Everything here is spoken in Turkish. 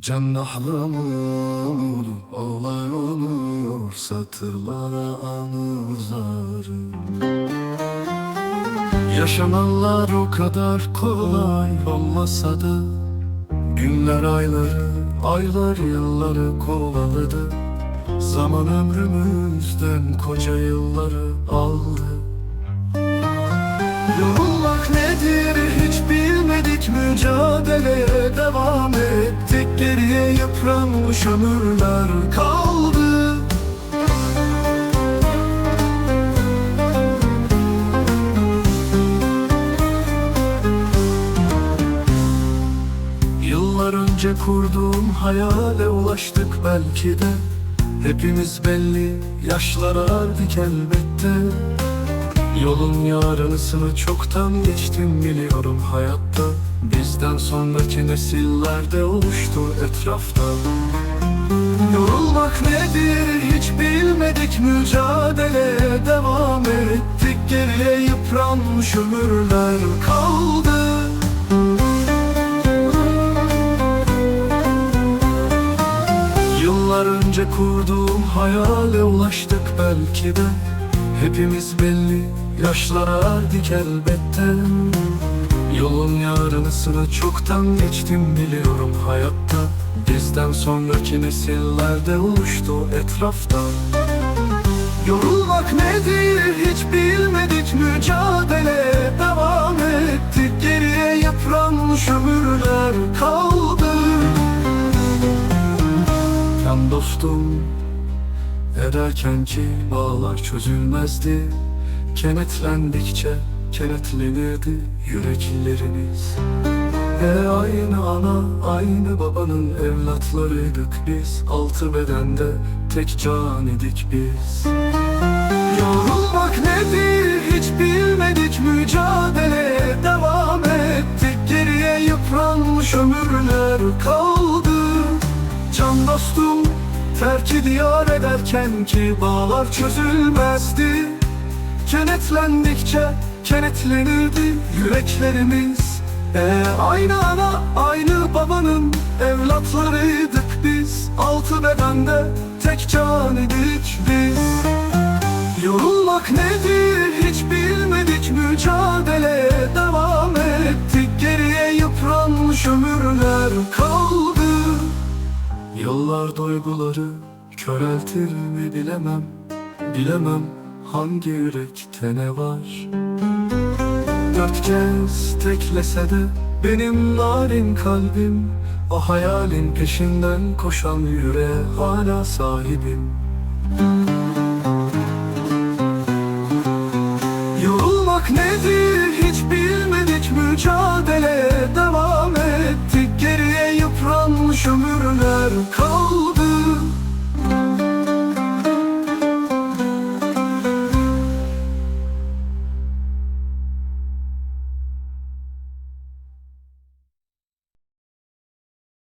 Cennahlamur olay olur Satırlara anı uzarım Yaşananlar o kadar kolay olmasa da Günler ayları, aylar yılları kovaladı. Zaman ömrümüzden koca yılları aldı. Yorulmak nedir hiç bilmedik mücadeleye devam ettik Geriye yıpranmış ömürler kaldı. Yıllar önce kurduğum hayale ulaştık belki de. Hepimiz belli yaşlar erdik elbette Yolun yarınısını çoktan geçtim biliyorum hayatta. Bizden sonraki nesillerde oluştu etrafta. Yorulmak nedir? Hiç bilmedik. Mücadeleye devam ettik. Geriye yıpranmış ömürler kaldı. Yıllar önce kurduğum hayale ulaştık belki de Hepimiz belli yaşlara erdik elbette. Yolun yarınısını çoktan geçtim biliyorum hayatta. Bizden sonraki nesillerde oluştu etrafta Yorulmak nedir? Hiç bilmedik mücadeleye devam ettik Geriye yıpranmış ömürler kaldı. Can dostum Ederken ki bağlar çözülmezdi. Kenetlendikçe kenetlenirdi yüreklerimiz. E aynı ana, aynı babanın evlatlarıydık biz. Altı bedende tek can idik biz. Yorulmak nedir? Hiç bilmedik. Mücadeleye devam ettik. Geriye yıpranmış ömürler kaldı. Can dostum terki diyar ederken ki bağlar çözülmezdi. Kenetlendikçe kenetlenirdi yüreklerimiz. E, Aynı ana aynı babanın evlatlarıydık biz. Altı bedende tek can idik biz. Yorulmak nedir Yıllar duyguları köreltir mi bilemem. Bilemem hangi yürekte ne var. Dört kez teklese de benim narin kalbim. O hayalin peşinden koşan yüreğe hala sahibim. Yorulmak nedir